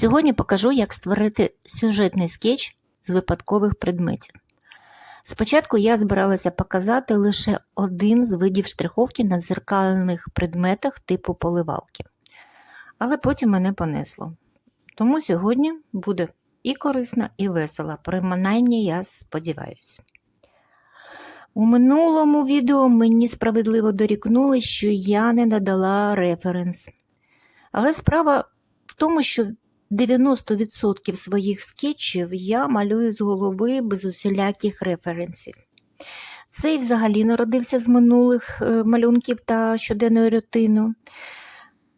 Сьогодні покажу, як створити сюжетний скетч з випадкових предметів. Спочатку я збиралася показати лише один з видів штриховки на дзеркальних предметах типу поливалки. Але потім мене понесло. Тому сьогодні буде і корисно, і весело, принаймні я сподіваюся. У минулому відео мені справедливо дорікнули, що я не надала референс. Але справа в тому, що 90% своїх скетчів я малюю з голови без усіляких референсів. Цей взагалі народився з минулих е, малюнків та щоденної рутину.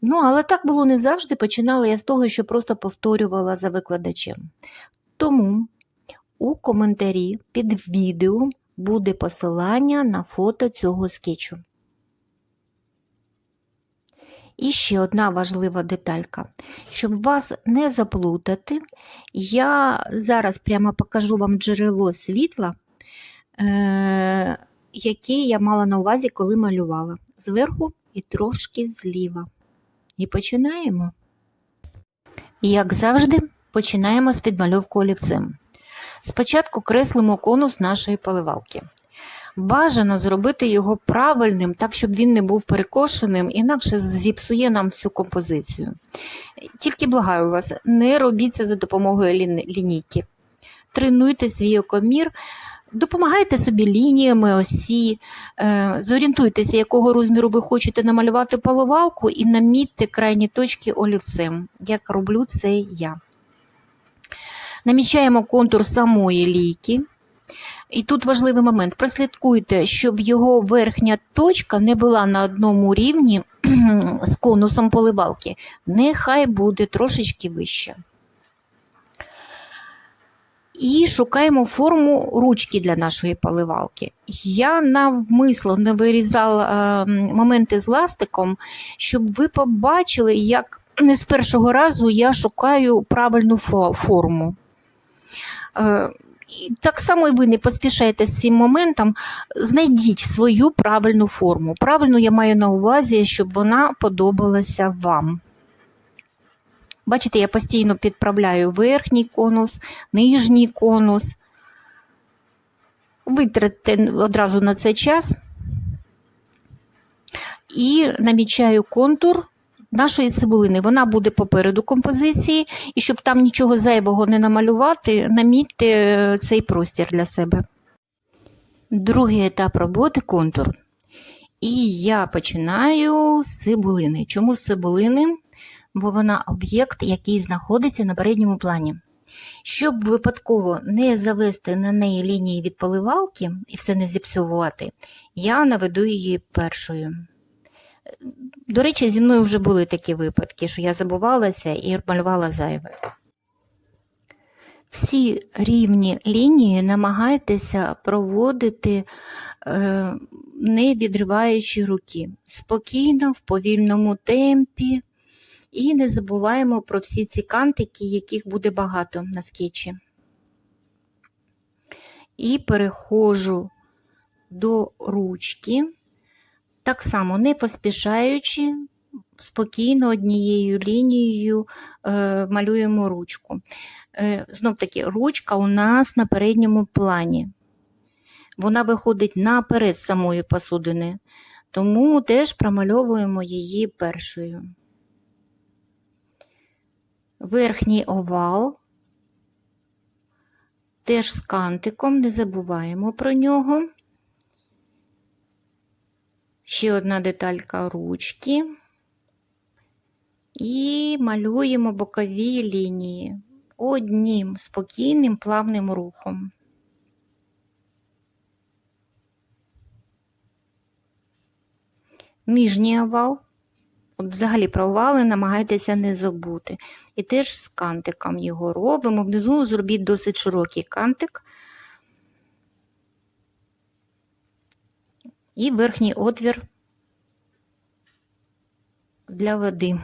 Ну, але так було не завжди. Починала я з того, що просто повторювала за викладачем. Тому у коментарі під відео буде посилання на фото цього скетчу. І ще одна важлива деталька. Щоб вас не заплутати, я зараз прямо покажу вам джерело світла, е- яке я мала на увазі, коли малювала. Зверху і трошки зліва. І починаємо. Як завжди, починаємо з підмальовку олівцем. Спочатку креслимо конус нашої поливалки. Бажано зробити його правильним, так, щоб він не був перекошеним, інакше зіпсує нам всю композицію. Тільки благаю вас, не робіть це за допомогою лін- лінійки. Тренуйте свій окомір, допомагайте собі лініями, осі, е, зорієнтуйтеся, якого розміру ви хочете намалювати поливалку, і намітьте крайні точки олівцем, як роблю це я. Намічаємо контур самої лійки. І тут важливий момент. Прослідкуйте, щоб його верхня точка не була на одному рівні з конусом поливалки. Нехай буде трошечки вища. І шукаємо форму ручки для нашої поливалки. Я навмисно не вирізала е, моменти з ластиком, щоб ви побачили, як не з першого разу я шукаю правильну фо- форму. І так само і ви не поспішайте з цим моментом, знайдіть свою правильну форму. Правильно я маю на увазі, щоб вона подобалася вам. Бачите, я постійно підправляю верхній конус, нижній конус. Витратьте одразу на це час і намічаю контур нашої цибулини. Вона буде попереду композиції, і щоб там нічого зайвого не намалювати, намітьте е, цей простір для себе. Другий етап роботи контур. І я починаю з цибулини. Чому з цибулини? Бо вона об'єкт, який знаходиться на передньому плані. Щоб випадково не завести на неї лінії від поливалки і все не зіпсувати, я наведу її першою. До речі, зі мною вже були такі випадки, що я забувалася і малювала зайве. Всі рівні лінії намагайтеся проводити, е, не відриваючи руки, спокійно, в повільному темпі. І не забуваємо про всі ці кантики, яких буде багато на скетчі. І переходжу до ручки. Так само, не поспішаючи, спокійно однією лінією е, малюємо ручку. Е, Знов таки, ручка у нас на передньому плані. Вона виходить наперед самої посудини, тому теж промальовуємо її першою. Верхній овал, теж з кантиком, не забуваємо про нього. Ще одна деталька ручки. І малюємо бокові лінії одним спокійним плавним рухом. Нижній овал. От взагалі про овали намагайтеся не забути. І теж з кантиком його робимо. Внизу зробіть досить широкий кантик. І верхній отвір для води.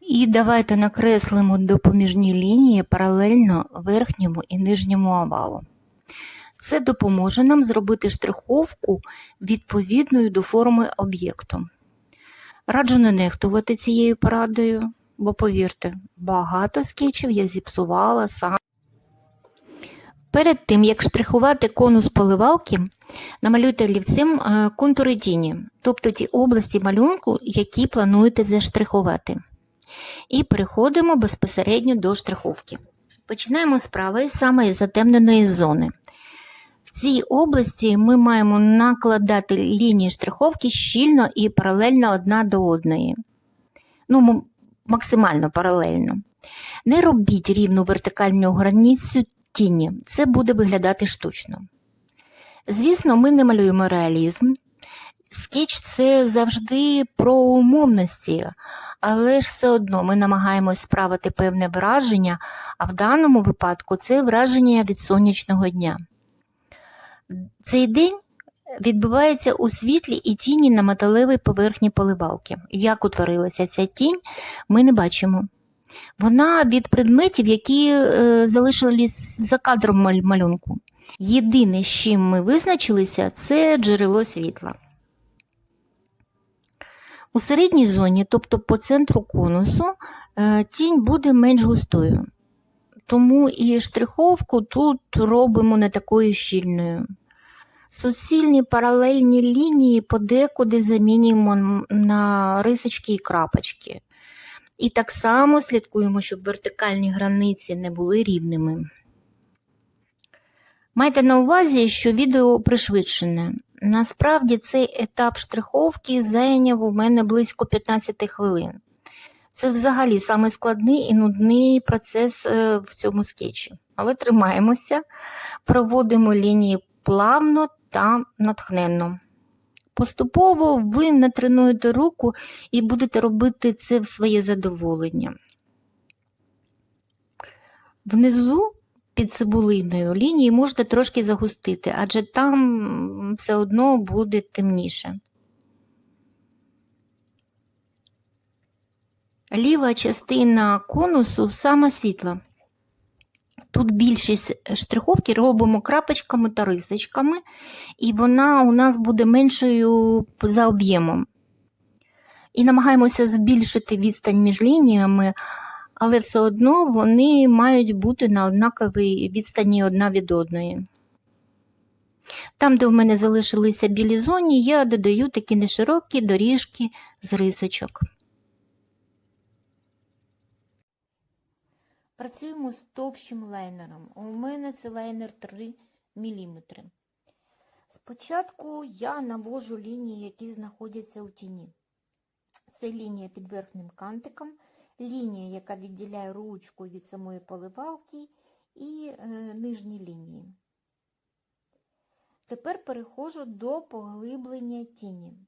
І давайте накреслимо допоміжні лінії паралельно верхньому і нижньому овалу. Це допоможе нам зробити штриховку відповідною до форми об'єкту. Раджу не нехтувати цією порадою, бо повірте, багато скетчів я зіпсувала сам. Перед тим, як штрихувати конус поливалки, намалюйте олівцем е, контури тіні, тобто ті області малюнку, які плануєте заштрихувати. І переходимо безпосередньо до штриховки. Починаємо з правої, самої затемненої зони. В цій області ми маємо накладати лінії штриховки щільно і паралельно одна до одної. Ну, максимально паралельно. Не робіть рівну вертикальну границю тіні, це буде виглядати штучно. Звісно, ми не малюємо реалізм. Скетч це завжди про умовності, але ж все одно ми намагаємось справити певне враження, а в даному випадку це враження від сонячного дня. Цей день відбувається у світлі і тіні на металевій поверхні поливалки. Як утворилася ця тінь, ми не бачимо. Вона від предметів, які е, залишились за кадром малюнку. Єдине, з чим ми визначилися, це джерело світла. У середній зоні, тобто по центру конусу, е, тінь буде менш густою. Тому і штриховку тут робимо не такою щільною. Суцільні паралельні лінії подекуди замінюємо на рисочки і крапочки. І так само слідкуємо, щоб вертикальні границі не були рівними. Майте на увазі, що відео пришвидшене. Насправді цей етап штриховки зайняв у мене близько 15 хвилин. Це взагалі самий складний і нудний процес е, в цьому скетчі. Але тримаємося, проводимо лінії плавно та натхненно. Поступово ви натренуєте руку і будете робити це в своє задоволення. Внизу під цибулиною лінії можна трошки загустити, адже там все одно буде темніше. Ліва частина конусу сама світла. Тут більшість штриховки робимо крапочками та рисочками, і вона у нас буде меншою за об'ємом. І намагаємося збільшити відстань між лініями, але все одно вони мають бути на однаковій відстані одна від одної. Там, де в мене залишилися білі зоні, я додаю такі неширокі доріжки з рисочок. Працюємо з товщим лайнером. У мене це лайнер 3 мм. Спочатку я навожу лінії, які знаходяться у тіні. Це лінія під верхнім кантиком, лінія, яка відділяє ручку від самої поливалки, і е, нижні лінії. Тепер переходжу до поглиблення тіні.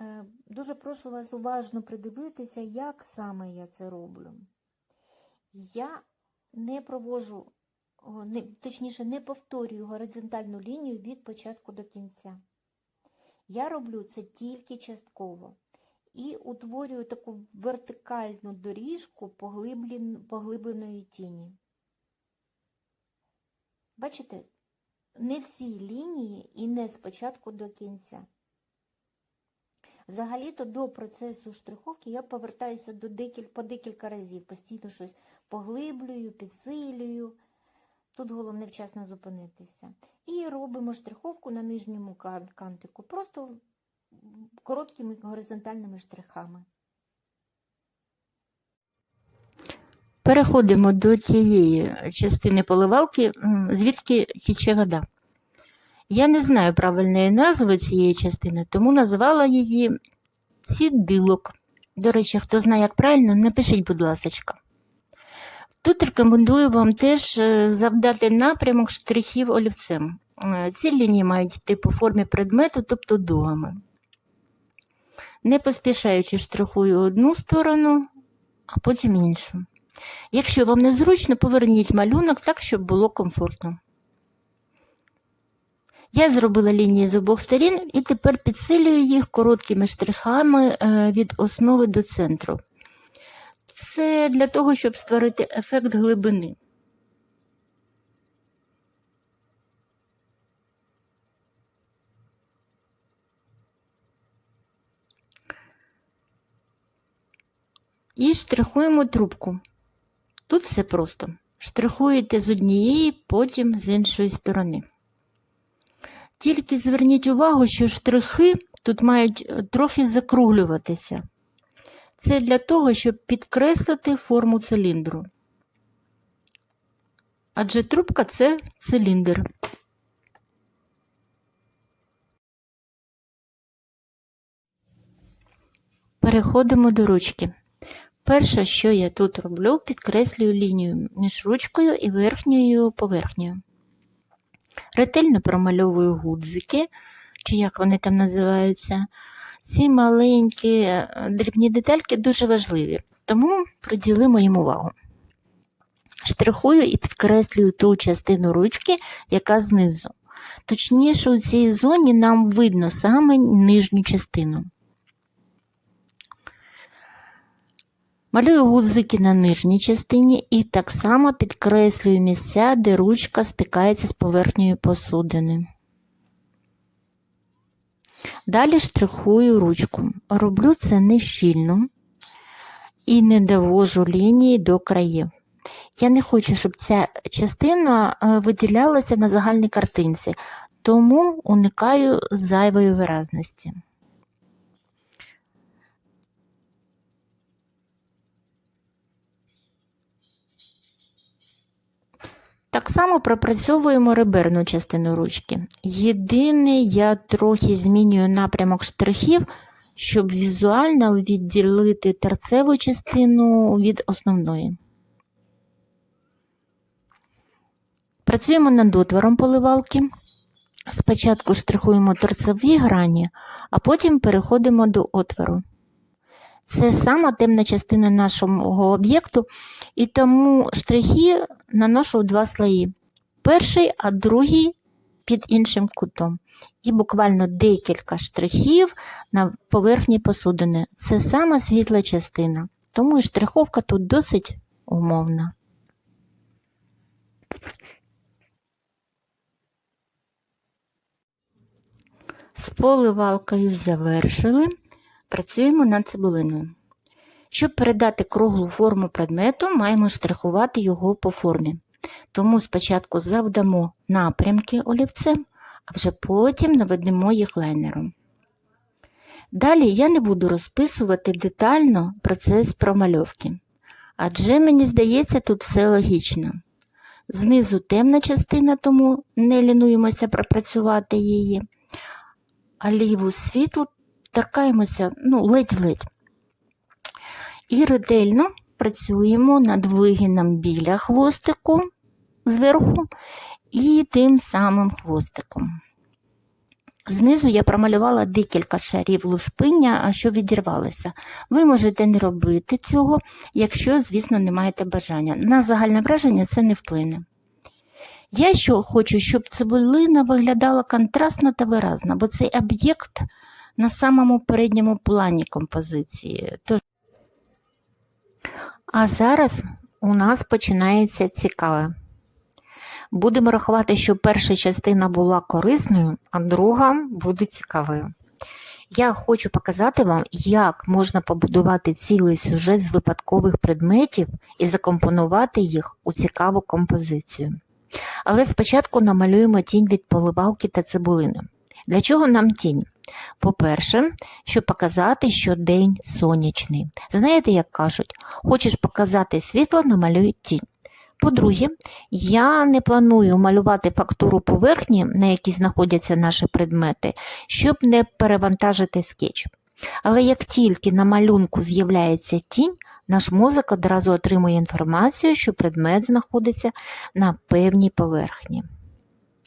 Е, дуже прошу вас уважно придивитися, як саме я це роблю. Я не провожу, точніше, не повторюю горизонтальну лінію від початку до кінця. Я роблю це тільки частково і утворюю таку вертикальну доріжку поглиблен- поглибленої тіні. Бачите, не всі лінії і не з початку до кінця. Взагалі-то до процесу штриховки я повертаюся до декіль, по декілька разів, постійно щось поглиблюю, підсилюю. Тут головне вчасно зупинитися. І робимо штриховку на нижньому кантику, просто короткими горизонтальними штрихами. Переходимо до тієї частини поливалки, звідки тіче вода. Я не знаю правильної назви цієї частини, тому назвала її цідилок. До речі, хто знає, як правильно, напишіть, будь ласка. Тут рекомендую вам теж е, завдати напрямок штрихів олівцем. Е, Ці лінії мають йти по формі предмету, тобто дугами. Не поспішаючи штрихую одну сторону, а потім іншу. Якщо вам незручно, поверніть малюнок так, щоб було комфортно. Я зробила лінії з обох сторін і тепер підсилюю їх короткими штрихами е, від основи до центру. Це для того, щоб створити ефект глибини. І штрихуємо трубку. Тут все просто. Штрихуєте з однієї, потім з іншої сторони. Тільки зверніть увагу, що штрихи тут мають е, трохи закруглюватися. Це для того, щоб підкреслити форму циліндру. Адже трубка це циліндр. Переходимо до ручки. Перше, що я тут роблю, підкреслюю лінію між ручкою і верхньою поверхнею. Ретельно промальовую гудзики, чи як вони там називаються. Ці маленькі е, дрібні детальки дуже важливі, тому приділимо їм увагу. Штрихую і підкреслюю ту частину ручки, яка знизу. Точніше, у цій зоні нам видно саме нижню частину. Малюю гудзики на нижній частині і так само підкреслюю місця, де ручка стикається з поверхнею посудини. Далі штрихую ручку. Роблю це не щільно і не довожу лінії до країв. Я не хочу, щоб ця частина е, виділялася на загальній картинці, тому уникаю зайвої виразності. Так само пропрацьовуємо реберну частину ручки. Єдине, я трохи змінюю напрямок штрихів, щоб візуально відділити терцеву частину від основної. Працюємо над отвором поливалки. Спочатку штрихуємо торцеві грані, а потім переходимо до отвору. Це сама темна частина нашого об'єкту, і тому штрихи наношу два слої. Перший, а другий під іншим кутом. І буквально декілька штрихів на поверхні посудини. Це сама світла частина, тому і штриховка тут досить умовна. З поливалкою завершили. Працюємо над цибулиною. Щоб передати круглу форму предмету, маємо штрихувати його по формі. Тому спочатку завдамо напрямки олівцем, а вже потім наведемо їх лайнером. Далі я не буду розписувати детально процес промальовки, адже мені здається, тут все логічно. Знизу темна частина, тому не лінуємося пропрацювати її, а ліву світлу торкаємося ну, ледь-ледь. І ретельно працюємо над вигином біля хвостику зверху і тим самим хвостиком. Знизу я промалювала декілька шарів лушпиння, що відірвалися. Ви можете не робити цього, якщо, звісно, не маєте бажання. На загальне враження це не вплине. Я що хочу, щоб цибулина виглядала контрастно та виразно, бо цей об'єкт на самому передньому плані композиції. Тож... А зараз у нас починається цікаве. Будемо рахувати, що перша частина була корисною, а друга буде цікавою. Я хочу показати вам, як можна побудувати цілий сюжет з випадкових предметів і закомпонувати їх у цікаву композицію. Але спочатку намалюємо тінь від поливалки та цибулини. Для чого нам тінь? По-перше, щоб показати, що день сонячний. Знаєте, як кажуть, хочеш показати світло, намалюй тінь. По-друге, я не планую малювати фактуру поверхні, на якій знаходяться наші предмети, щоб не перевантажити скетч. Але як тільки на малюнку з'являється тінь, наш мозок одразу отримує інформацію, що предмет знаходиться на певній поверхні.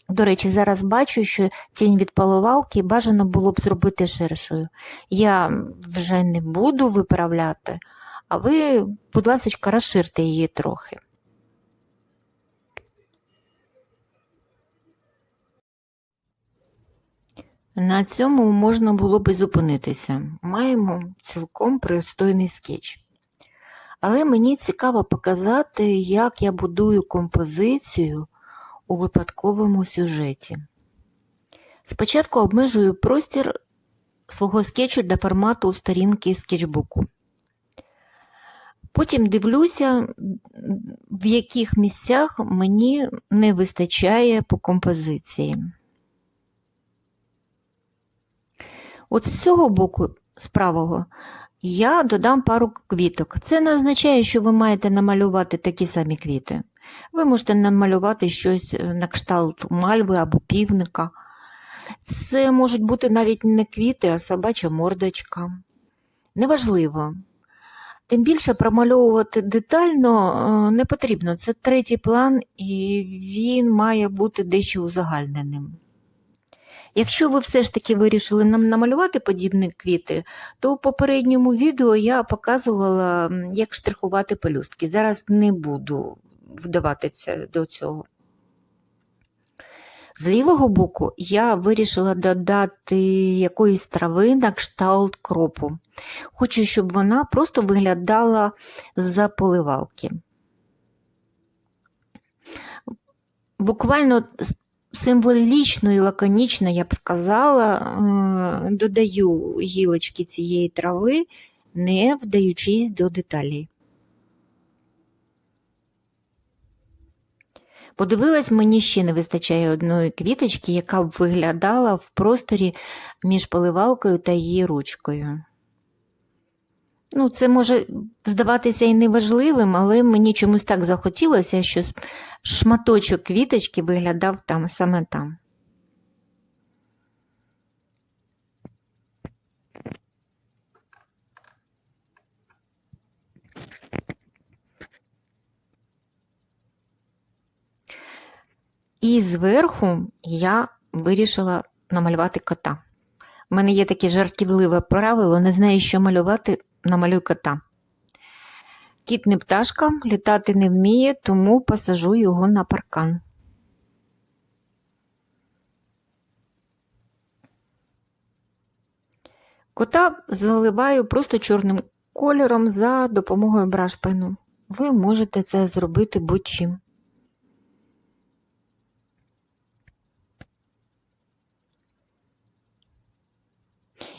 До речі, зараз бачу, що тінь від поливалки бажано було б зробити ширшою. Я вже не буду виправляти, а ви, будь ласка, розширте її трохи. На цьому можна було би зупинитися. Маємо цілком пристойний скетч. Але мені цікаво показати, як я будую композицію у випадковому сюжеті. Спочатку обмежую простір свого скетчу для формату сторінки скетчбуку. Потім дивлюся, в яких місцях мені не вистачає по композиції. От з цього боку, з правого, я додам пару квіток. Це не означає, що ви маєте намалювати такі самі квіти. Ви можете намалювати щось е, на кшталт мальви або півника. Це можуть бути навіть не квіти, а собача мордочка. Неважливо. Тим більше промальовувати детально е, не потрібно. Це третій план, і він має бути дещо узагальненим. Якщо ви все ж таки вирішили нам намалювати подібні квіти, то у попередньому відео я показувала, як штрихувати пелюстки. Зараз не буду вдаватися до цього. З лівого боку я вирішила додати якоїсь трави на кшталт кропу. Хочу, щоб вона просто виглядала з-за поливалки. Буквально символічно і лаконічно, я б сказала, додаю гілочки цієї трави, не вдаючись до деталей. Подивилась, мені ще не вистачає одної квіточки, яка б виглядала в просторі між поливалкою та її ручкою. Ну, це може здаватися і неважливим, але мені чомусь так захотілося, що шматочок квіточки виглядав там саме там. І зверху я вирішила намалювати кота. У мене є таке жартівливе правило, не знаю, що малювати, намалюй кота. Кіт не пташка, літати не вміє, тому посажу його на паркан. Кота заливаю просто чорним кольором за допомогою брашпену. Ви можете це зробити будь-чим.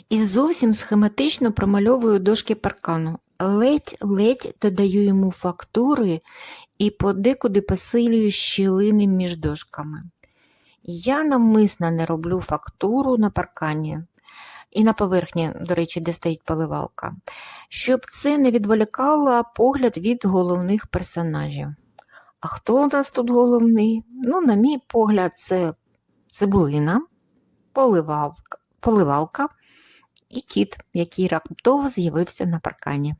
І зовсім схематично промальовую дошки паркану. Ледь-ледь додаю йому фактури і подекуди посилюю щілини між дошками. Я навмисно не роблю фактуру на паркані і на поверхні, до речі, де стоїть поливалка, щоб це не відволікало погляд від головних персонажів. А хто у нас тут головний? Ну, на мій погляд, це цибулина, поливалка, поливалка і кіт, який раптово з'явився на паркані.